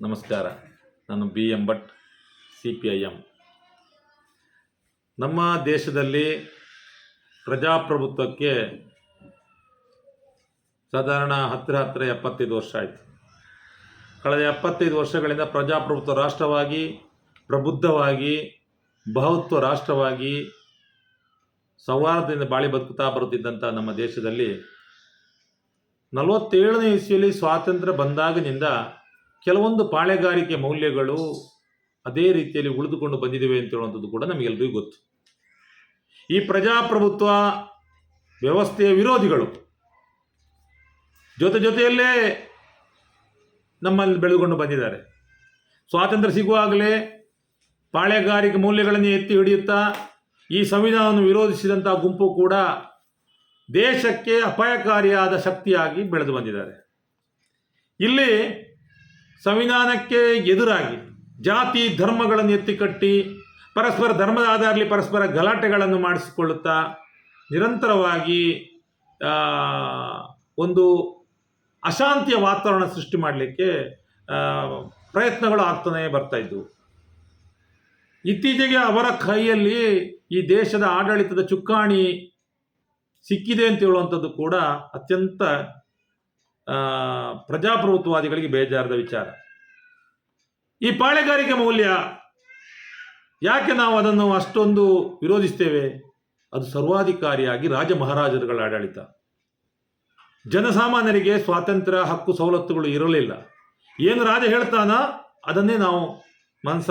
ನಮಸ್ಕಾರ. ನಾನು B M Bhat, C P I M. ನಮ್ಮ ದೇಶದಲ್ಲಿ ಪ್ರಜಾಪ್ರಭುತ್ವಕ್ಕೆ ಸಾಧಾರಣ ಹತ್ತಿರ ಹತ್ತಿರ ಎಪ್ಪತ್ತೈದು ವರ್ಷ ಆಯಿತು. ಕಳೆದ ಎಪ್ಪತ್ತೈದು ವರ್ಷಗಳಿಂದ ಪ್ರಜಾಪ್ರಭುತ್ವ ರಾಷ್ಟ್ರವಾಗಿ, ಪ್ರಬುದ್ಧವಾಗಿ, ಬಹುತ್ವ ರಾಷ್ಟ್ರವಾಗಿ ಸೌಹಾರ್ದದಿಂದ ಬಾಳಿ ಬದುಕುತ್ತಾ ಬರುತ್ತಿದ್ದಂಥ ನಮ್ಮ ದೇಶದಲ್ಲಿ ನಲವತ್ತೇಳನೇ ಇಸ್ವಿಯಲ್ಲಿ ಸ್ವಾತಂತ್ರ್ಯ ಬಂದಾಗಿನಿಂದ ಕೆಲವೊಂದು ಪಾಳೆಗಾರಿಕೆ ಮೌಲ್ಯಗಳು ಅದೇ ರೀತಿಯಲ್ಲಿ ಉಳಿದುಕೊಂಡು ಬಂದಿದ್ದೇವೆ ಅಂತ ಹೇಳುವಂಥದ್ದು ಕೂಡ ನಮಗೆಲ್ಲರಿಗೂ ಗೊತ್ತು. ಈ ಪ್ರಜಾಪ್ರಭುತ್ವ ವ್ಯವಸ್ಥೆಯ ವಿರೋಧಿಗಳು ಜೊತೆ ಜೊತೆಯಲ್ಲೇ ನಮ್ಮಲ್ಲಿ ಬೆಳೆದುಕೊಂಡು ಬಂದಿದ್ದಾರೆ. ಸ್ವಾತಂತ್ರ್ಯ ಸಿಗುವಾಗಲೇ ಪಾಳೆಗಾರಿಕೆ ಮೌಲ್ಯಗಳನ್ನು ಎತ್ತಿ ಹಿಡಿಯುತ್ತಾ ಈ ಸಂವಿಧಾನವನ್ನು ವಿರೋಧಿಸಿದಂಥ ಗುಂಪು ಕೂಡ ದೇಶಕ್ಕೆ ಅಪಾಯಕಾರಿಯಾದ ಶಕ್ತಿಯಾಗಿ ಬೆಳೆದು ಬಂದಿದ್ದಾರೆ. ಇಲ್ಲಿ ಸಂವಿಧಾನಕ್ಕೆ ಎದುರಾಗಿ ಜಾತಿ ಧರ್ಮಗಳನ್ನು ಎತ್ತಿಕಟ್ಟಿ ಪರಸ್ಪರ ಧರ್ಮದ ಆಧಾರದಲ್ಲಿ ಪರಸ್ಪರ ಗಲಾಟೆಗಳನ್ನು ಮಾಡಿಸಿಕೊಳ್ಳುತ್ತಾ ನಿರಂತರವಾಗಿ ಒಂದು ಅಶಾಂತಿಯ ವಾತಾವರಣ ಸೃಷ್ಟಿ ಮಾಡಲಿಕ್ಕೆ ಪ್ರಯತ್ನಗಳು ಆಗ್ತಾನೆ ಬರ್ತಾ ಇದ್ದವು ಇತ್ತೀಚೆಗೆ ಅವರ ಕೈಯಲ್ಲಿ ಈ ದೇಶದ ಆಡಳಿತದ ಚುಕ್ಕಾಣಿ ಸಿಕ್ಕಿದೆ ಅಂತ ಹೇಳುವಂಥದ್ದು ಕೂಡ ಅತ್ಯಂತ ಪ್ರಜಾಪ್ರಭುತ್ವವಾದಿಗಳಿಗೆ ಬೇಜಾರದ ವಿಚಾರ. ಈ ಪಾಳೆಗಾರಿಕೆ ಮೌಲ್ಯ ಯಾಕೆ ನಾವು ಅದನ್ನು ಅಷ್ಟೊಂದು ವಿರೋಧಿಸ್ತೇವೆ? ಅದು ಸರ್ವಾಧಿಕಾರಿಯಾಗಿ ರಾಜ ಮಹಾರಾಜರುಗಳ ಆಡಳಿತ. ಜನಸಾಮಾನ್ಯರಿಗೆ ಸ್ವಾತಂತ್ರ್ಯ, ಹಕ್ಕು, ಸವಲತ್ತುಗಳು ಇರಲಿಲ್ಲ. ಏನು ರಾಜ ಹೇಳ್ತಾನ ಅದನ್ನೇ ನಾವು ಮನಸ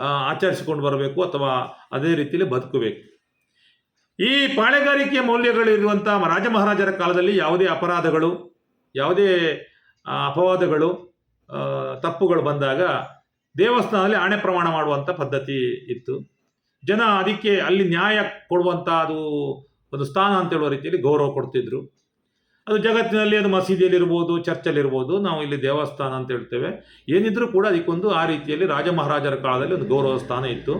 ಆಚರಿಸಿಕೊಂಡು ಬರಬೇಕು ಅಥವಾ ಅದೇ ರೀತಿಯಲ್ಲಿ ಬದುಕಬೇಕು. ಈ ಪಾಳೆಗಾರಿಕೆಯ ಮೌಲ್ಯಗಳಿರುವಂಥ ರಾಜ ಮಹಾರಾಜರ ಕಾಲದಲ್ಲಿ ಯಾವುದೇ ಅಪರಾಧಗಳು, ಯಾವುದೇ ಅಪವಾದಗಳು ತಪ್ಪುಗಳು ಬಂದಾಗ ದೇವಸ್ಥಾನದಲ್ಲಿ ಆಣೆ ಪ್ರಮಾಣ ಮಾಡುವಂಥ ಪದ್ಧತಿ ಇತ್ತು. ಜನ ಅದಕ್ಕೆ ಅಲ್ಲಿ ನ್ಯಾಯ ಕೊಡುವಂಥ ಅದು ಒಂದು ಸ್ಥಾನ ಅಂತ ಹೇಳುವ ರೀತಿಯಲ್ಲಿ ಗೌರವ ಕೊಡ್ತಿದ್ರು. ಅದು ಜಗತ್ತಿನಲ್ಲಿ ಅದು ಮಸೀದಿಯಲ್ಲಿರ್ಬೋದು, ಚರ್ಚಲ್ಲಿರ್ಬೋದು, ನಾವು ಇಲ್ಲಿ ದೇವಸ್ಥಾನ ಅಂತ ಹೇಳ್ತೇವೆ. ಏನಿದ್ರೂ ಕೂಡ ಅದಕ್ಕೊಂದು ಆ ರೀತಿಯಲ್ಲಿ ರಾಜ ಮಹಾರಾಜರ ಕಾಲದಲ್ಲಿ ಒಂದು ಗೌರವ ಸ್ಥಾನ ಇತ್ತು.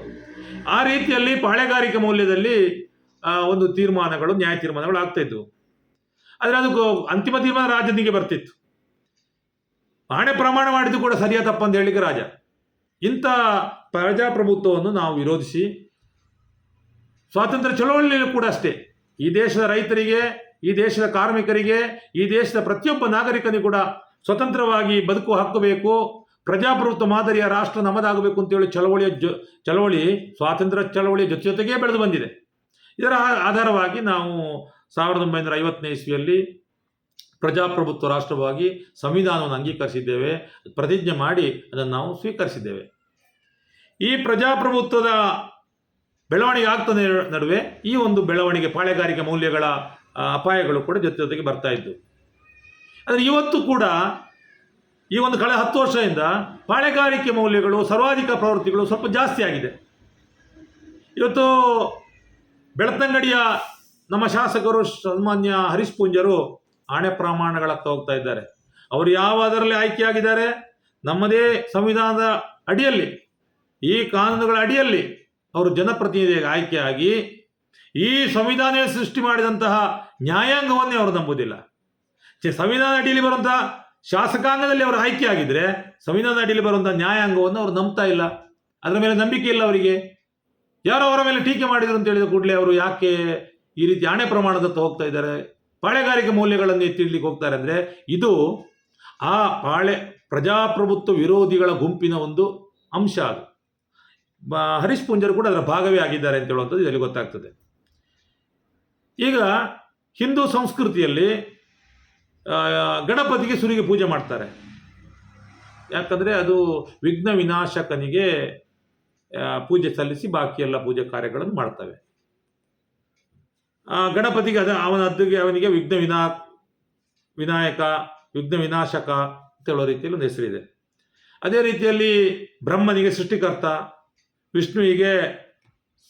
ಆ ರೀತಿಯಲ್ಲಿ ಪಾಳೆಗಾರಿಕೆ ಮೌಲ್ಯದಲ್ಲಿ ಒಂದು ತೀರ್ಮಾನಗಳು, ನ್ಯಾಯ ತೀರ್ಮಾನಗಳು ಆಗ್ತಾ ಇದ್ವು. ಆದರೆ ಅದು ಅಂತಿಮ ತೀರ್ಮಾನ ರಾಜನಿಗೆ ಬರ್ತಿತ್ತು. ಆಣೆ ಪ್ರಮಾಣ ಮಾಡಿದ್ದು ಕೂಡ ಸರಿಯಾ ತಪ್ಪಂತ ಹೇಳಿಕೆ ರಾಜ. ಇಂಥ ಪ್ರಜಾಪ್ರಭುತ್ವವನ್ನು ನಾವು ವಿರೋಧಿಸಿ, ಸ್ವಾತಂತ್ರ್ಯ ಚಳವಳಿಯಲ್ಲೂ ಕೂಡ ಅಷ್ಟೇ. ಈ ದೇಶದ ರೈತರಿಗೆ, ಈ ದೇಶದ ಕಾರ್ಮಿಕರಿಗೆ, ಈ ದೇಶದ ಪ್ರತಿಯೊಬ್ಬ ನಾಗರಿಕನಿಗೂ ಕೂಡ ಸ್ವತಂತ್ರವಾಗಿ ಬದುಕು ಹಾಕಬೇಕು, ಪ್ರಜಾಪ್ರಭುತ್ವ ಮಾದರಿಯ ರಾಷ್ಟ್ರ ನಮ್ಮದಾಗಬೇಕು ಅಂತೇಳಿ ಚಳವಳಿಯ ಜೊ, ಚಳವಳಿ, ಸ್ವಾತಂತ್ರ್ಯ ಚಳವಳಿಯ ಜೊತೆ ಜೊತೆಗೇ ಬೆಳೆದು ಬಂದಿದೆ. ಇದರ ಆಧಾರವಾಗಿ ನಾವು ಸಾವಿರದ ಒಂಬೈನೂರ ಐವತ್ತನೇ ಇಸ್ವಿಯಲ್ಲಿ ಪ್ರಜಾಪ್ರಭುತ್ವ ರಾಷ್ಟ್ರವಾಗಿ ಸಂವಿಧಾನವನ್ನು ಅಂಗೀಕರಿಸಿದ್ದೇವೆ. ಪ್ರತಿಜ್ಞೆ ಮಾಡಿ ಅದನ್ನು ನಾವು ಸ್ವೀಕರಿಸಿದ್ದೇವೆ. ಈ ಪ್ರಜಾಪ್ರಭುತ್ವದ ಬೆಳವಣಿಗೆ ಆಗ್ತದೆ ನಡುವೆ ಈ ಒಂದು ಬೆಳವಣಿಗೆ ಪಾಳೆಗಾರಿಕೆ ಮೌಲ್ಯಗಳ ಅಪಾಯಗಳು ಕೂಡ ಜೊತೆ ಜೊತೆಗೆ ಬರ್ತಾ ಇದ್ದು. ಆದರೆ ಇವತ್ತು ಕೂಡ ಈ ಒಂದು ಕಳೆದ ಹತ್ತು ವರ್ಷದಿಂದ ಪಾಳೆಗಾರಿಕೆ ಮೌಲ್ಯಗಳು, ಸರ್ವಾಧಿಕ ಪ್ರವೃತ್ತಿಗಳು ಸ್ವಲ್ಪ ಜಾಸ್ತಿ ಆಗಿದೆ. ಇವತ್ತು ಬೆಳತಂಗಡಿಯ ನಮ್ಮ ಶಾಸಕರು ಸನ್ಮಾನ್ಯ ಹರೀಶ್ ಪೂಂಜರು ಆಣೆ ಪ್ರಮಾಣಗಳತ್ತ ಹೋಗ್ತಾ ಇದ್ದಾರೆ. ಅವರು ಯಾವ ಅದರಲ್ಲಿ ಆಯ್ಕೆಯಾಗಿದ್ದಾರೆ? ನಮ್ಮದೇ ಸಂವಿಧಾನದ ಅಡಿಯಲ್ಲಿ, ಈ ಕಾನೂನುಗಳ ಅಡಿಯಲ್ಲಿ ಅವರು ಜನಪ್ರತಿನಿಧಿಯಾಗಿ ಆಯ್ಕೆಯಾಗಿ ಈ ಸಂವಿಧಾನ ಸೃಷ್ಟಿ ಮಾಡಿದಂತಹ ನ್ಯಾಯಾಂಗವನ್ನೇ ಅವರು ನಂಬುವುದಿಲ್ಲ. ಸಂವಿಧಾನ ಅಡಿಯಲ್ಲಿ ಬರುವಂತಹ ಶಾಸಕಾಂಗದಲ್ಲಿ ಅವರು ಆಯ್ಕೆಯಾಗಿದ್ರೆ ಸಂವಿಧಾನ ಅಡಿಯಲ್ಲಿ ಬರುವಂತಹ ನ್ಯಾಯಾಂಗವನ್ನು ಅವರು ನಂಬ್ತಾ ಇಲ್ಲ. ಅದರ ಮೇಲೆ ನಂಬಿಕೆ ಇಲ್ಲ ಅವರಿಗೆ. ಯಾರೋ ಅವರ ಮೇಲೆ ಟೀಕೆ ಮಾಡಿದ್ರು ಅಂತ ಹೇಳಿದ ಕೂಡಲೇ ಅವರು ಯಾಕೆ ಈ ರೀತಿ ಆಣೆ ಪ್ರಮಾಣದತ್ತ ಹೋಗ್ತಾ ಇದ್ದಾರೆ? ಪಾಳೆಗಾರಿಕೆ ಮೌಲ್ಯಗಳನ್ನು ಎತ್ತಿಡ್ಲಿಕ್ಕೆ ಹೋಗ್ತಾರೆ ಅಂದರೆ ಇದು ಆ ಪಾಳೆ ಪ್ರಜಾಪ್ರಭುತ್ವ ವಿರೋಧಿಗಳ ಗುಂಪಿನ ಒಂದು ಅಂಶ ಅದು. ಹರೀಶ್ ಪುಂಜರು ಕೂಡ ಅದರ ಭಾಗವೇ ಆಗಿದ್ದಾರೆ ಅಂತ ಹೇಳುವಂಥದ್ದು ಇದರಲ್ಲಿ ಗೊತ್ತಾಗ್ತದೆ. ಈಗ ಹಿಂದೂ ಸಂಸ್ಕೃತಿಯಲ್ಲಿ ಗಣಪತಿಗೆ ಸುರಿಗೆ ಪೂಜೆ ಮಾಡ್ತಾರೆ. ಯಾಕಂದರೆ ಅದು ವಿಘ್ನ ವಿನಾಶಕನಿಗೆ ಪೂಜೆ ಸಲ್ಲಿಸಿ ಬಾಕಿ ಎಲ್ಲ ಪೂಜೆ ಕಾರ್ಯಗಳನ್ನು ಮಾಡ್ತವೆ. ಆ, ಗಣಪತಿಗೆ ಅದ ಅವನ ಅದ್ದಿಗೆ ಅವನಿಗೆ ವಿಘ್ನ ವಿನಾ ವಿನಾಯಕ ವಿಘ್ನ ವಿನಾಶಕ ಅಂತ ಹೇಳೋ ರೀತಿಯಲ್ಲಿ ಒಂದು ಹೆಸರಿದೆ. ಅದೇ ರೀತಿಯಲ್ಲಿ ಬ್ರಹ್ಮನಿಗೆ ಸೃಷ್ಟಿಕರ್ತ ವಿಷ್ಣುವಿಗೆ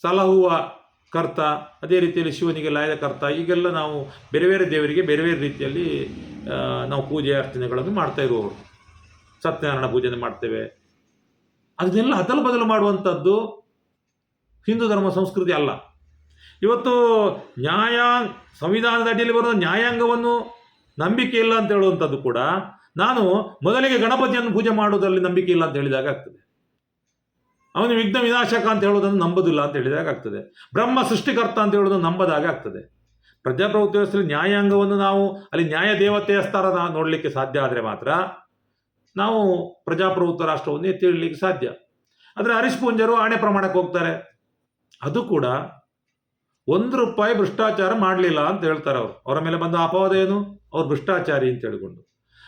ಸಲಹುವ ಕರ್ತ ಅದೇ ರೀತಿಯಲ್ಲಿ ಶಿವನಿಗೆ ಲಾಯದ ಕರ್ತ ಈಗೆಲ್ಲ ನಾವು ಬೇರೆ ಬೇರೆ ದೇವರಿಗೆ ಬೇರೆ ಬೇರೆ ರೀತಿಯಲ್ಲಿ ನಾವು ಪೂಜೆ ಅರ್ಚನೆಗಳನ್ನು ಮಾಡ್ತಾ ಇರುವವರು. ಸತ್ಯನಾರಾಯಣ ಪೂಜೆಯನ್ನು ಮಾಡ್ತೇವೆ. ಅದನ್ನೆಲ್ಲ ಅದಲು ಬದಲು ಮಾಡುವಂಥದ್ದು ಹಿಂದೂ ಧರ್ಮ ಸಂಸ್ಕೃತಿ ಅಲ್ಲ. ಇವತ್ತು ನ್ಯಾಯಾಂಗ ಸಂವಿಧಾನದ ಅಡಿಯಲ್ಲಿ ಬರುವ ನ್ಯಾಯಾಂಗವನ್ನು ನಂಬಿಕೆ ಇಲ್ಲ ಅಂತ ಹೇಳುವಂಥದ್ದು ಕೂಡ ನಾನು ಮೊದಲಿಗೆ ಗಣಪತಿಯನ್ನು ಪೂಜೆ ಮಾಡುವುದರಲ್ಲಿ ನಂಬಿಕೆ ಇಲ್ಲ ಅಂತ ಹೇಳಿದಾಗ ಆಗ್ತದೆ. ಅವನು ವಿಘ್ನ ವಿನಾಶಕ ಅಂತ ಹೇಳೋದನ್ನು ನಂಬುದಿಲ್ಲ ಅಂತ ಹೇಳಿದಾಗ ಆಗ್ತದೆ. ಬ್ರಹ್ಮ ಸೃಷ್ಟಿಕರ್ತ ಅಂತ ಹೇಳೋದನ್ನು ನಂಬದಾಗ ಆಗ್ತದೆ. ಪ್ರಜಾಪ್ರಭುತ್ವ ವ್ಯವಸ್ಥೆಯಲ್ಲಿ ನ್ಯಾಯಾಂಗವನ್ನು ನಾವು, ಅಲ್ಲಿ ನ್ಯಾಯ ದೇವತೆಯ ಸ್ಥಾನ ನೋಡಲಿಕ್ಕೆ ಸಾಧ್ಯ ಆದರೆ ಮಾತ್ರ ನಾವು ಪ್ರಜಾಪ್ರಭುತ್ವ ರಾಷ್ಟ್ರವನ್ನು ಎತ್ತಿ ಹಿಡಲಿಕ್ಕೆ ಸಾಧ್ಯ. ಆದರೆ ಹರೀಶ್ ಪೂಂಜರು ಆಣೆ ಪ್ರಮಾಣಕ್ಕೆ ಹೋಗ್ತಾರೆ. ಅದು ಕೂಡ ಒಂದು ರೂಪಾಯಿ ಭ್ರಷ್ಟಾಚಾರ ಮಾಡಲಿಲ್ಲ ಅಂತ ಹೇಳ್ತಾರೆ ಅವರು. ಅವರ ಮೇಲೆ ಬಂದ ಅಪವಾದ ಏನು? ಅವ್ರು ಭ್ರಷ್ಟಾಚಾರಿ ಅಂತ ಹೇಳಿಕೊಂಡು.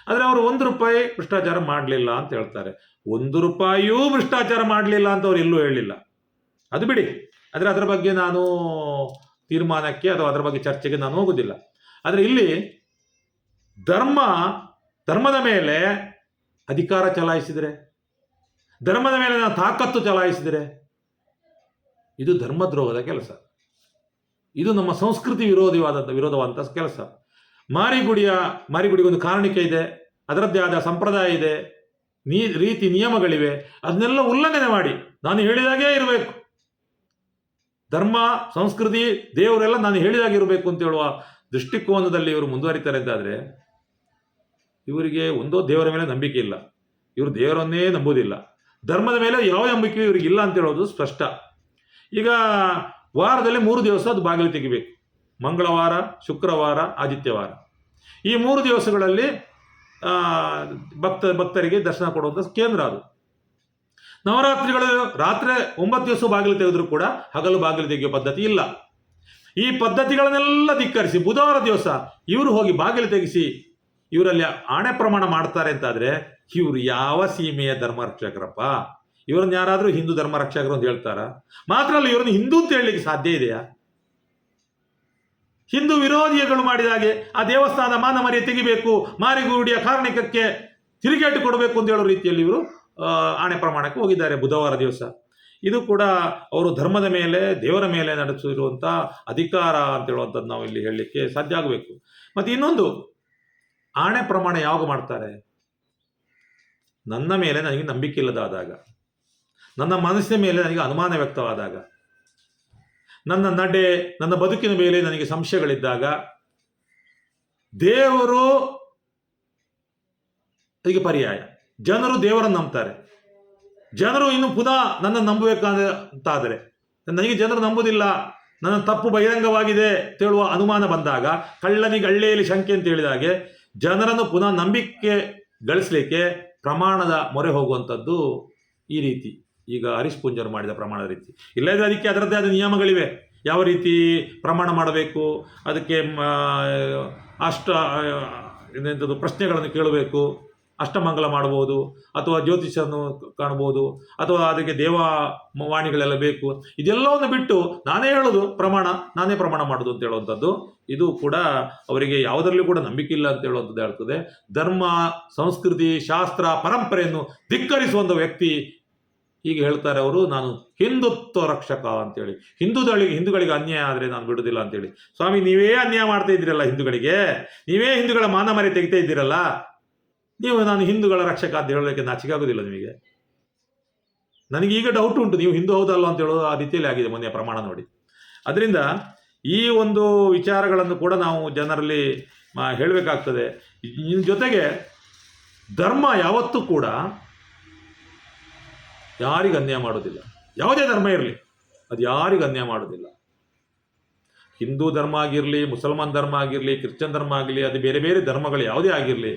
ಆದರೆ ಅವರು ಒಂದು ರೂಪಾಯಿ ಭ್ರಷ್ಟಾಚಾರ ಮಾಡಲಿಲ್ಲ ಅಂತ ಹೇಳ್ತಾರೆ. ಒಂದು ರೂಪಾಯಿಯೂ ಭ್ರಷ್ಟಾಚಾರ ಮಾಡಲಿಲ್ಲ ಅಂತ ಅವ್ರು ಎಲ್ಲೂ ಹೇಳಿಲ್ಲ. ಅದು ಬಿಡಿ. ಆದರೆ ಅದರ ಬಗ್ಗೆ ನಾನು ತೀರ್ಮಾನಕ್ಕೆ ಅಥವಾ ಅದರ ಬಗ್ಗೆ ಚರ್ಚೆಗೆ ನಾನು ಹೋಗೋದಿಲ್ಲ. ಆದರೆ ಇಲ್ಲಿ ಧರ್ಮ, ಧರ್ಮದ ಮೇಲೆ ಅಧಿಕಾರ ಚಲಾಯಿಸಿದರೆ, ಧರ್ಮದ ಮೇಲೆ ನಾನು ತಾಕತ್ತು ಚಲಾಯಿಸಿದರೆ, ಇದು ಧರ್ಮದ್ರೋಹದ ಕೆಲಸ. ಇದು ನಮ್ಮ ಸಂಸ್ಕೃತಿ ವಿರೋಧಿವಾದಂಥ ವಿರೋಧವಾದಂಥ ಕೆಲಸ. ಮಾರಿಗುಡಿಯ ಒಂದು ಕಾರಣಿಕೆ ಇದೆ, ಅದರದ್ದೇ ಆದ ಸಂಪ್ರದಾಯ ಇದೆ, ನೀ, ರೀತಿ ನಿಯಮಗಳಿವೆ, ಅದನ್ನೆಲ್ಲ ಉಲ್ಲಂಘನೆ ಮಾಡಿ, ನಾನು ಹೇಳಿದಾಗೇ ಇರಬೇಕು. ಧರ್ಮ, ಸಂಸ್ಕೃತಿ, ದೇವರೆಲ್ಲ ನಾನು ಹೇಳಿದಾಗಿರಬೇಕು ಅಂತ ಹೇಳುವ ದೃಷ್ಟಿಕೋನದಲ್ಲಿ ಇವರು ಮುಂದುವರಿತಾರೆ ಅಂತಾದರೆ ಇವರಿಗೆ ಒಂದೋ ದೇವರ ಮೇಲೆ ನಂಬಿಕೆ ಇಲ್ಲ. ಇವರು ದೇವರನ್ನೇ ನಂಬುವುದಿಲ್ಲ. ಧರ್ಮದ ಮೇಲೆ ಯಾವ ನಂಬಿಕೆ ಇವರಿಗೆ ಇಲ್ಲ ಅಂತ ಹೇಳೋದು ಸ್ಪಷ್ಟ. ಈಗ ವಾರದಲ್ಲಿ ಮೂರು ದಿವಸ ಅದು ಬಾಗಿಲು ತೆಗಿಬೇಕು. ಮಂಗಳವಾರ, ಶುಕ್ರವಾರ, ಆದಿತ್ಯವಾರ. ಈ ಮೂರು ದಿವಸಗಳಲ್ಲಿ ಭಕ್ತ, ಭಕ್ತರಿಗೆ ದರ್ಶನ ಕೊಡುವಂಥ ಕೇಂದ್ರ ಅದು. ನವರಾತ್ರಿಗಳು ರಾತ್ರಿ ಒಂಬತ್ತು ದಿವಸ ಬಾಗಿಲು ತೆಗೆದ್ರು ಕೂಡ ಹಗಲು ಬಾಗಿಲು ತೆಗೆಯುವ ಪದ್ಧತಿ ಇಲ್ಲ. ಈ ಪದ್ಧತಿಗಳನ್ನೆಲ್ಲ ಧಿಕ್ಕರಿಸಿ ಬುಧವಾರ ದಿವಸ ಇವರು ಹೋಗಿ ಬಾಗಿಲು ತೆಗೆಸಿ ಇವರಲ್ಲಿ ಆಣೆ ಪ್ರಮಾಣ ಮಾಡ್ತಾರೆ ಅಂತಾದ್ರೆ ಇವರು ಯಾವ ಸೀಮೆಯ ಧರ್ಮ ರಕ್ಷಕರಪ್ಪ ಇವರನ್ನ ಯಾರಾದರೂ ಹಿಂದೂ ಧರ್ಮ ರಕ್ಷಕರು ಅಂತ ಹೇಳ್ತಾರ? ಮಾತ್ರ ಅಲ್ಲ, ಇವರನ್ನು ಹಿಂದೂ ಅಂತ ಹೇಳಲಿಕ್ಕೆ ಸಾಧ್ಯ ಇದೆಯಾ? ಹಿಂದೂ ವಿರೋಧಿಗಳು ಮಾಡಿದ ಹಾಗೆ ಆ ದೇವಸ್ಥಾನದ ಮಾನ ಮರ್ಯಾದೆ ತೆಗಿಬೇಕು ಮಾರಿಗೂಡಿಯ ಕಾರಣಿಕಕ್ಕೆ ತಿರುಗೇಟು ಕೊಡಬೇಕು ಅಂತ ಹೇಳೋ ರೀತಿಯಲ್ಲಿ ಇವರು ಆಣೆ ಪ್ರಮಾಣಕ್ಕೆ ಹೋಗಿದ್ದಾರೆ ಬುಧವಾರ ದಿವಸ. ಇದು ಕೂಡ ಅವರು ಧರ್ಮದ ಮೇಲೆ, ದೇವರ ಮೇಲೆ ನಡೆಸಿರುವಂಥ ಅಧಿಕಾರ ಅಂತ ಹೇಳುವಂಥದ್ದು ನಾವು ಇಲ್ಲಿ ಹೇಳಲಿಕ್ಕೆ ಸಾಧ್ಯ ಆಗಬೇಕು. ಮತ್ತು ಇನ್ನೊಂದು ಆಣೆ ಪ್ರಮಾಣ ಯಾವಾಗ ಮಾಡ್ತಾರೆ? ನನ್ನ ಮೇಲೆ ನನಗೆ ನಂಬಿಕೆ ಇಲ್ಲದಾದಾಗ. ನನ್ನ ಮನಸ್ಸಿನ ಮೇಲೆ ನನಗೆ ಅನುಮಾನ ವ್ಯಕ್ತವಾದಾಗ. ನನ್ನ ನಡೆ, ನನ್ನ ಬದುಕಿನ ಮೇಲೆ ನನಗೆ ಸಂಶಯಗಳಿದ್ದಾಗ. ದೇವರು ಅದಕ್ಕೆ ಪರ್ಯಾಯ. ಜನರು ದೇವರನ್ನು ನಂಬ್ತಾರೆ. ಜನರು ಇನ್ನು ಪುನಃ ನನ್ನ ನಂಬಬೇಕಾದ ಅಂತಾದರೆ, ನನಗೆ ಜನರು ನಂಬುದಿಲ್ಲ, ನನ್ನ ತಪ್ಪು ಬಹಿರಂಗವಾಗಿದೆ ಅಂತ ಹೇಳುವ ಅನುಮಾನ ಬಂದಾಗ, ಕಳ್ಳನಿಗೆ ಹಳ್ಳಿಯಲ್ಲಿ ಶಂಕೆ ಅಂತ ಹೇಳಿದಾಗೆ ಜನರನ್ನು ಪುನಃ ನಂಬಿಕೆ ಗಳಿಸಲಿಕ್ಕೆ ಪ್ರಮಾಣದ ಮೊರೆ ಹೋಗುವಂಥದ್ದು ಈ ರೀತಿ. ಈಗ ಹರೀಶ್ ಪೂಂಜರು ಮಾಡಿದ ಪ್ರಮಾಣದ ರೀತಿ. ಇಲ್ಲದೆ ಅದಕ್ಕೆ ಅದರದ್ದೇ ಆದ ನಿಯಮಗಳಿವೆ. ಯಾವ ರೀತಿ ಪ್ರಮಾಣ ಮಾಡಬೇಕು, ಅದಕ್ಕೆ ಅಷ್ಟು ಪ್ರಶ್ನೆಗಳನ್ನು ಕೇಳಬೇಕು. ಅಷ್ಟಮಂಗಲ ಮಾಡ್ಬೋದು ಅಥವಾ ಜ್ಯೋತಿಷನ್ನು ಕಾಣಬಹುದು, ಅಥವಾ ಅದಕ್ಕೆ ದೇವ ವಾಣಿಗಳೆಲ್ಲ ಬೇಕು. ಇದೆಲ್ಲವನ್ನು ಬಿಟ್ಟು ನಾನೇ ಹೇಳೋದು ಪ್ರಮಾಣ, ನಾನೇ ಪ್ರಮಾಣ ಮಾಡೋದು ಅಂತ ಹೇಳುವಂಥದ್ದು. ಇದು ಕೂಡ ಅವರಿಗೆ ಯಾವುದರಲ್ಲಿ ಕೂಡ ನಂಬಿಕೆ ಇಲ್ಲ ಅಂತ ಹೇಳುವಂಥದ್ದು ಹೇಳ್ತದೆ. ಧರ್ಮ, ಸಂಸ್ಕೃತಿ, ಶಾಸ್ತ್ರ, ಪರಂಪರೆಯನ್ನು ಧಿಕ್ಕರಿಸುವಂಥ ವ್ಯಕ್ತಿ, ಹೀಗೆ ಹೇಳ್ತಾರೆ ಅವರು, ನಾನು ಹಿಂದುತ್ವ ರಕ್ಷಕ ಅಂತೇಳಿ ಹಿಂದೂಗಳಿಗೆ ಹಿಂದೂಗಳಿಗೆ ಅನ್ಯಾಯ ಆದರೆ ನಾನು ಬಿಡೋದಿಲ್ಲ ಅಂತೇಳಿ ಸ್ವಾಮಿ, ನೀವೇ ಅನ್ಯಾಯ ಮಾಡ್ತಾ ಇದ್ದೀರಲ್ಲ ಹಿಂದೂಗಳಿಗೆ? ನೀವೇ ಹಿಂದೂಗಳ ಮಾನ ತೆಗಿತಾ ಇದ್ದೀರಲ್ಲ? ನೀವು ನಾನು ಹಿಂದೂಗಳ ರಕ್ಷಕ ಅಂತ ಹೇಳೋದಕ್ಕೆ ನಾಚಿಕೆ ಆಗೋದಿಲ್ಲ ನಿಮಗೆ. ನನಗೆ ಈಗ ಡೌಟ್ ಉಂಟು, ನೀವು ಹಿಂದೂ ಹೌದಲ್ಲ ಅಂತ ಹೇಳೋದು ಆ ರೀತಿಯಲ್ಲಿ ಆಗಿದೆ ಮೊನ್ನೆ ಪ್ರಮಾಣ ನೋಡಿ. ಅದರಿಂದ ಈ ಒಂದು ವಿಚಾರಗಳನ್ನು ಕೂಡ ನಾವು ಜನರಲ್ಲಿ ಹೇಳಬೇಕಾಗ್ತದೆ. ಜೊತೆಗೆ ಧರ್ಮ ಯಾವತ್ತೂ ಕೂಡ ಯಾರಿಗೂ ಅನ್ಯಾಯ ಮಾಡೋದಿಲ್ಲ. ಯಾವುದೇ ಧರ್ಮ ಇರಲಿ, ಅದು ಯಾರಿಗೂ ಅನ್ಯಾಯ ಮಾಡೋದಿಲ್ಲ. ಹಿಂದೂ ಧರ್ಮ ಆಗಿರಲಿ, ಮುಸಲ್ಮಾನ್ ಧರ್ಮ ಆಗಿರಲಿ, ಕ್ರಿಶ್ಚಿಯನ್ ಧರ್ಮ ಆಗಲಿ ಅದು ಬೇರೆ ಬೇರೆ ಧರ್ಮಗಳು ಯಾವುದೇ ಆಗಿರಲಿ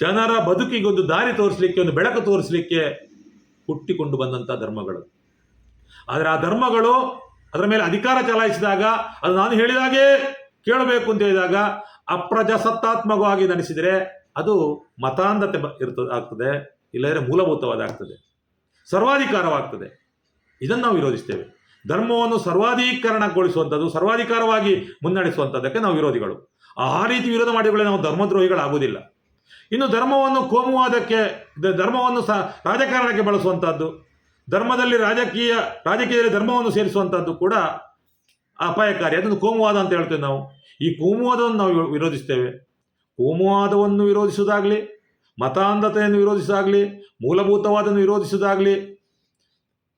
ಜನರ ಬದುಕಿಗೆ ಒಂದು ದಾರಿ ತೋರಿಸಲಿಕ್ಕೆ, ಒಂದು ಬೆಳಕು ತೋರಿಸಲಿಕ್ಕೆ ಹುಟ್ಟಿಕೊಂಡು ಬಂದಂಥ ಧರ್ಮಗಳು. ಆದರೆ ಆ ಧರ್ಮಗಳು ಅದರ ಮೇಲೆ ಅಧಿಕಾರ ಚಲಾಯಿಸಿದಾಗ, ಅದು ನಾನು ಹೇಳಿದಾಗೆ ಕೇಳಬೇಕು ಅಂತ ಹೇಳಿದಾಗ ಅಪ್ರಜಾಸತ್ತಾತ್ಮಕವಾಗಿ ನಡೆಸಿದರೆ ಅದು ಮತಾಂಧತೆ ಇರ್ತದೆ ಆಗ್ತದೆ ಇಲ್ಲದ್ರೆ ಮೂಲಭೂತವಾದ ಆಗ್ತದೆ. ಸರ್ವಾಧಿಕಾರವಾಗ್ತದೆ. ಇದನ್ನು ನಾವು ವಿರೋಧಿಸ್ತೇವೆ. ಧರ್ಮವನ್ನು ಸರ್ವಾಧೀಕರಣಗೊಳಿಸುವಂಥದ್ದು, ಸರ್ವಾಧಿಕಾರವಾಗಿ ಮುನ್ನಡೆಸುವಂಥದ್ದಕ್ಕೆ ನಾವು ವಿರೋಧಿಗಳು. ಆ ರೀತಿ ವಿರೋಧ ಮಾಡಿಕೊಳ್ಳಿ, ನಾವು ಧರ್ಮದ್ರೋಹಿಗಳಾಗುವುದಿಲ್ಲ. ಇನ್ನು ಧರ್ಮವನ್ನು ಕೋಮುವಾದಕ್ಕೆ ಧರ್ಮವನ್ನು ಸ ರಾಜಕಾರಣಕ್ಕೆ ಬಳಸುವಂಥದ್ದು ಧರ್ಮದಲ್ಲಿ ರಾಜಕೀಯ ರಾಜಕೀಯದಲ್ಲಿ ಧರ್ಮವನ್ನು ಸೇರಿಸುವಂಥದ್ದು ಕೂಡ ಅಪಾಯಕಾರಿ. ಅದನ್ನು ಕೋಮುವಾದ ಅಂತ ಹೇಳ್ತೇವೆ ನಾವು. ಈ ಕೋಮುವಾದವನ್ನು ನಾವು ವಿರೋ- ವಿರೋಧಿಸ್ತೇವೆ. ಕೋಮುವಾದವನ್ನು ವಿರೋಧಿಸುವುದಾಗಲಿ ಮತಾಂಧತೆಯನ್ನು ವಿರೋಧಿಸುವುದಾಗಲಿ ಮೂಲಭೂತವಾದನ್ನು ವಿರೋಧಿಸುವುದಾಗಲಿ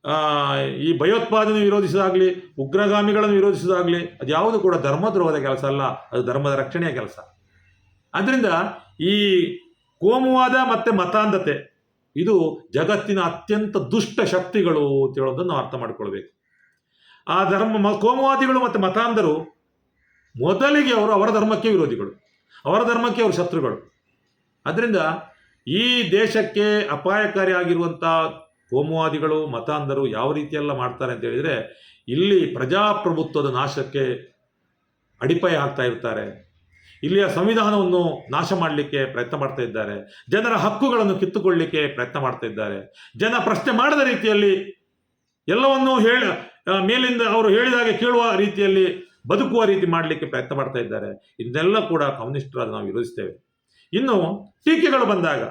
ಆ, ಈ ಭಯೋತ್ಪಾದನೆ ವಿರೋಧಿಸುವುದಾಗಲಿ ಉಗ್ರಗಾಮಿಗಳನ್ನು ವಿರೋಧಿಸುವುದಾಗಲಿ ಅದು ಯಾವುದು ಕೂಡ ಧರ್ಮದ್ರೋಹದ ಕೆಲಸ ಅಲ್ಲ. ಅದು ಧರ್ಮದ ರಕ್ಷಣೆಯ ಕೆಲಸ. ಆದ್ದರಿಂದ ಈ ಕೋಮುವಾದ ಮತ್ತು ಮತಾಂಧತೆ, ಇದು ಜಗತ್ತಿನ ಅತ್ಯಂತ ದುಷ್ಟ ಶಕ್ತಿಗಳು ಅಂತ ಹೇಳೋದನ್ನು ಅರ್ಥ ಮಾಡ್ಕೊಳ್ಬೇಕು. ಆ ಧರ್ಮ ಕೋಮುವಾದಿಗಳು ಮತ್ತು ಮತಾಂಧರು ಮೊದಲಿಗೆ ಅವರು ಅವರ ಧರ್ಮಕ್ಕೆ ವಿರೋಧಿಗಳು, ಅವರ ಧರ್ಮಕ್ಕೆ ಅವರು ಶತ್ರುಗಳು. ಅದರಿಂದ ಈ ದೇಶಕ್ಕೆ ಅಪಾಯಕಾರಿ ಆಗಿರುವಂಥ ಕೋಮುವಾದಿಗಳು, ಮತಾಂಧರು ಯಾವ ರೀತಿಯೆಲ್ಲ ಮಾಡ್ತಾರೆ ಅಂತ ಹೇಳಿದರೆ, ಇಲ್ಲಿ ಪ್ರಜಾಪ್ರಭುತ್ವದ ನಾಶಕ್ಕೆ ಅಡಿಪಾಯ ಆಗ್ತಾ ಇರ್ತಾರೆ. ಇಲ್ಲಿಯ ಸಂವಿಧಾನವನ್ನು ನಾಶ ಮಾಡಲಿಕ್ಕೆ ಪ್ರಯತ್ನ ಮಾಡ್ತಾ ಇದ್ದಾರೆ. ಜನರ ಹಕ್ಕುಗಳನ್ನು ಕಿತ್ತುಕೊಳ್ಳಲಿಕ್ಕೆ ಪ್ರಯತ್ನ ಮಾಡ್ತಾ ಇದ್ದಾರೆ. ಜನ ಪ್ರಶ್ನೆ ಮಾಡದ ರೀತಿಯಲ್ಲಿ ಎಲ್ಲವನ್ನೂ ಹೇಳ ಮೇಲಿಂದ ಅವರು ಹೇಳಿದಾಗೆ ಕೇಳುವ ರೀತಿಯಲ್ಲಿ ಬದುಕುವ ರೀತಿ ಮಾಡಲಿಕ್ಕೆ ಪ್ರಯತ್ನ ಮಾಡ್ತಾ ಇದ್ದಾರೆ. ಇದನ್ನೆಲ್ಲ ಕೂಡ ಕಮ್ಯುನಿಸ್ಟರಾದ ನಾವು ವಿರೋಧಿಸ್ತೇವೆ. ಇನ್ನು ಟೀಕೆಗಳು ಬಂದಾಗ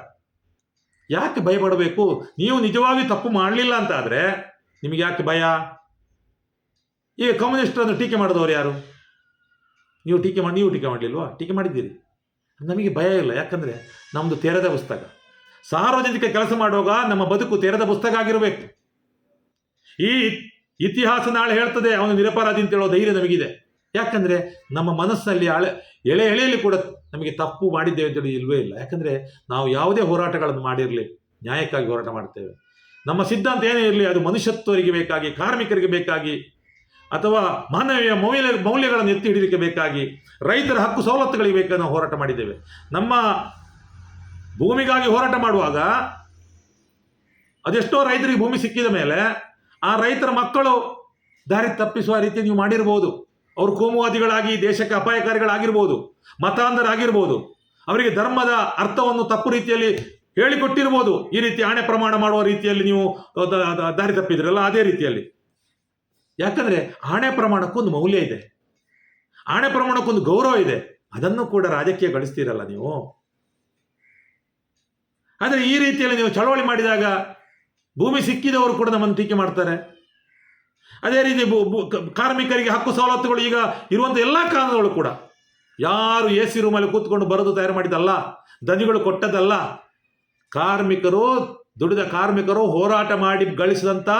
ಯಾಕೆ ಭಯ ಪಡಬೇಕು? ನೀವು ನಿಜವಾಗಿ ತಪ್ಪು ಮಾಡಲಿಲ್ಲ ಅಂತ ಆದರೆ ನಿಮಗೆ ಯಾಕೆ ಭಯ? ಈಗ ಕಮ್ಯುನಿಸ್ಟರನ್ನು ಟೀಕೆ ಮಾಡಿದವರು ಯಾರು? ನೀವು ಟೀಕೆ ಮಾಡಿ, ನೀವು ಟೀಕೆ ಮಾಡಲಿಲ್ವಾ? ಟೀಕೆ ಮಾಡಿದ್ದೀರಿ. ನಮಗೆ ಭಯ ಇಲ್ಲ. ಯಾಕಂದರೆ ನಮ್ಮದು ತೆರೆದ ಪುಸ್ತಕ. ಸಾರ್ವಜನಿಕ ಕೆಲಸ ಮಾಡುವಾಗ ನಮ್ಮ ಬದುಕು ತೆರೆದ ಪುಸ್ತಕ ಆಗಿರಬೇಕು. ಈ ಇತಿಹಾಸ ನಾಳೆ ಹೇಳ್ತದೆ. ಅವನು ನಿರಪರಾಧಿ ಅಂತ ಹೇಳೋ ಧೈರ್ಯ ನಮಗಿದೆ. ಯಾಕಂದರೆ ನಮ್ಮ ಮನಸ್ಸಲ್ಲಿ ಅಳೆ, ಎಳೆ ಎಳೆಯಲ್ಲಿ ಕೂಡ ನಮಗೆ ತಪ್ಪು ಮಾಡಿದ್ದೇವೆ ಅಂತೇಳಿ ಇಲ್ವೇ ಇಲ್ಲ. ಯಾಕಂದರೆ ನಾವು ಯಾವುದೇ ಹೋರಾಟಗಳನ್ನು ಮಾಡಿರಲಿ, ನ್ಯಾಯಕ್ಕಾಗಿ ಹೋರಾಟ ಮಾಡ್ತೇವೆ ನಮ್ಮ ಸಿದ್ಧಾಂತ ಏನೇ ಇರಲಿ, ಅದು ಮನುಷ್ಯತ್ವರಿಗೆ ಬೇಕಾಗಿ, ಕಾರ್ಮಿಕರಿಗೆ ಬೇಕಾಗಿ ಅಥವಾ ಮಾನವೀಯ ಮೌಲ್ಯ, ಮೌಲ್ಯಗಳನ್ನು ಎತ್ತಿ ಹಿಡಿಯಲಿಕ್ಕೆ ಬೇಕಾಗಿ ರೈತರ ಹಕ್ಕು ಸವಲತ್ತುಗಳಿಗೆ ಬೇಕಾಗಿ ನಾವು ಹೋರಾಟ ಮಾಡಿದ್ದೇವೆ. ನಮ್ಮ ಭೂಮಿಗಾಗಿ ಹೋರಾಟ ಮಾಡುವಾಗ ಅದೆಷ್ಟೋ ರೈತರಿಗೆ ಭೂಮಿ ಸಿಕ್ಕಿದ ಮೇಲೆ ಆ ರೈತರ ಮಕ್ಕಳು ದಾರಿ ತಪ್ಪಿಸುವ ರೀತಿ ನೀವು ಮಾಡಿರ್ಬೋದು. ಅವರು ಕೋಮುವಾದಿಗಳಾಗಿ, ದೇಶಕ್ಕೆ ಅಪಾಯಕಾರಿಗಳಾಗಿರ್ಬೋದು, ಮತಾಂಧರಾಗಿರ್ಬೋದು. ಅವರಿಗೆ ಧರ್ಮದ ಅರ್ಥವನ್ನು ತಪ್ಪು ರೀತಿಯಲ್ಲಿ ಹೇಳಿಕೊಟ್ಟಿರ್ಬೋದು. ಈ ರೀತಿ ಆಣೆ ಪ್ರಮಾಣ ಮಾಡುವ ರೀತಿಯಲ್ಲಿ ನೀವು ದಾರಿ ತಪ್ಪಿದ್ರಲ್ಲ, ಅದೇ ರೀತಿಯಲ್ಲಿ. ಯಾಕಂದ್ರೆ ಆಣೆ ಪ್ರಮಾಣಕ್ಕೊಂದು ಮೌಲ್ಯ ಇದೆ. ಆಣೆ ಪ್ರಮಾಣಕ್ಕೊಂದು ಗೌರವ ಇದೆ. ಅದನ್ನು ಕೂಡ ರಾಜಕೀಯ ಗಳಿಸ್ತೀರಲ್ಲ ನೀವು? ಆದರೆ ಈ ರೀತಿಯಲ್ಲಿ ನೀವು ಚಳವಳಿ ಮಾಡಿದಾಗ ಭೂಮಿ ಸಿಕ್ಕಿದವರು ಕೂಡ ನಮ್ಮನ್ನು ಟೀಕೆ ಮಾಡ್ತಾರೆ. ಅದೇ ರೀತಿ ಕಾರ್ಮಿಕರಿಗೆ ಹಕ್ಕು ಸವಲತ್ತುಗಳು ಈಗ ಇರುವಂಥ ಎಲ್ಲ ಕಾನೂನುಗಳು ಕೂಡ. ಯಾರು ಎ ಸಿ ರೂಮಲ್ಲಿ ಕೂತ್ಕೊಂಡು ಬರೆದು ತಯಾರು ಮಾಡಿದ್ದಲ್ಲ, ದನಿಗಳು ಕೊಟ್ಟದಲ್ಲ ಕಾರ್ಮಿಕರು, ದುಡಿದ ಕಾರ್ಮಿಕರು ಹೋರಾಟ ಮಾಡಿ ಗಳಿಸಿದಂಥ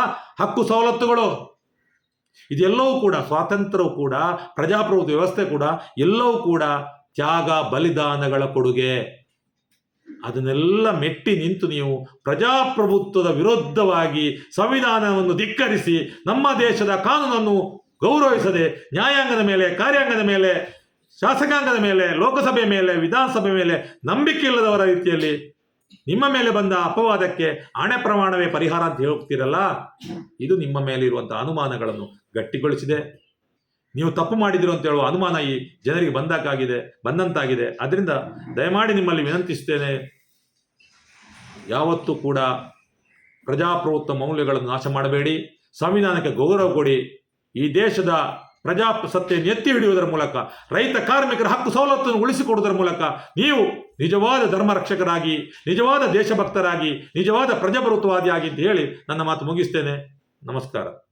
ಹಕ್ಕು ಸವಲತ್ತುಗಳು. ಇದೆಲ್ಲವೂ ಕೂಡ ಸ್ವಾತಂತ್ರ್ಯವು ಕೂಡ, ಪ್ರಜಾಪ್ರಭುತ್ವ ವ್ಯವಸ್ಥೆ ಕೂಡ, ಎಲ್ಲವೂ ಕೂಡ ತ್ಯಾಗ, ಬಲಿದಾನಗಳ ಕೊಡುಗೆ. ಅದನ್ನೆಲ್ಲ ಮೆಟ್ಟಿ ನಿಂತು ನೀವು ಪ್ರಜಾಪ್ರಭುತ್ವದ ವಿರುದ್ಧವಾಗಿ ಸಂವಿಧಾನವನ್ನು ಧಿಕ್ಕರಿಸಿ ನಮ್ಮ ದೇಶದ ಕಾನೂನನ್ನು ಗೌರವಿಸದೆ ನ್ಯಾಯಾಂಗದ ಮೇಲೆ, ಕಾರ್ಯಾಂಗದ ಮೇಲೆ, ಶಾಸಕಾಂಗದ ಮೇಲೆ, ಲೋಕಸಭೆ ಮೇಲೆ, ವಿಧಾನಸಭೆ ಮೇಲೆ ನಂಬಿಕೆ ಇಲ್ಲದವರ ರೀತಿಯಲ್ಲಿ ನಿಮ್ಮ ಮೇಲೆ ಬಂದ ಅಪವಾದಕ್ಕೆ ಆಣೆ ಪ್ರಮಾಣವೇ ಪರಿಹಾರ ಅಂತ ಹೇಳ್ತೀರಲ್ಲ ಇದು ನಿಮ್ಮ ಮೇಲೆ ಇರುವಂಥ ಅನುಮಾನಗಳನ್ನು ಗಟ್ಟಿಗೊಳಿಸಿದೆ. ನೀವು ತಪ್ಪು ಮಾಡಿದಿರು ಅಂತ ಹೇಳುವ ಅನುಮಾನ ಈ ಜನರಿಗೆ ಬಂದಕ್ಕಾಗಿದೆ ಬಂದಂತಾಗಿದೆ. ಅದರಿಂದ ದಯಮಾಡಿ ನಿಮ್ಮಲ್ಲಿ ವಿನಂತಿಸ್ತೇನೆ ಯಾವತ್ತೂ ಕೂಡ ಪ್ರಜಾಪ್ರಭುತ್ವ ಮೌಲ್ಯಗಳನ್ನು ನಾಶ ಮಾಡಬೇಡಿ. ಸಂವಿಧಾನಕ್ಕೆ ಗೌರವ ಕೊಡಿ. ಈ ದೇಶದ ಪ್ರಜಾಸತ್ತೆಯನ್ನು ಎತ್ತಿ ಹಿಡಿಯುವುದರ ಮೂಲಕ, ರೈತ ಕಾರ್ಮಿಕರ ಹಕ್ಕು ಸವಲತ್ತನ್ನು ಉಳಿಸಿಕೊಡುವುದರ ಮೂಲಕ ನೀವು ನಿಜವಾದ ಧರ್ಮ ರಕ್ಷಕರಾಗಿ ನಿಜವಾದ ದೇಶಭಕ್ತರಾಗಿ, ನಿಜವಾದ ಪ್ರಜಾಪ್ರಭುತ್ವವಾದಿಯಾಗಿ ಅಂತ ಹೇಳಿ ನನ್ನ ಮಾತು ಮುಗಿಸ್ತೇನೆ. ನಮಸ್ಕಾರ.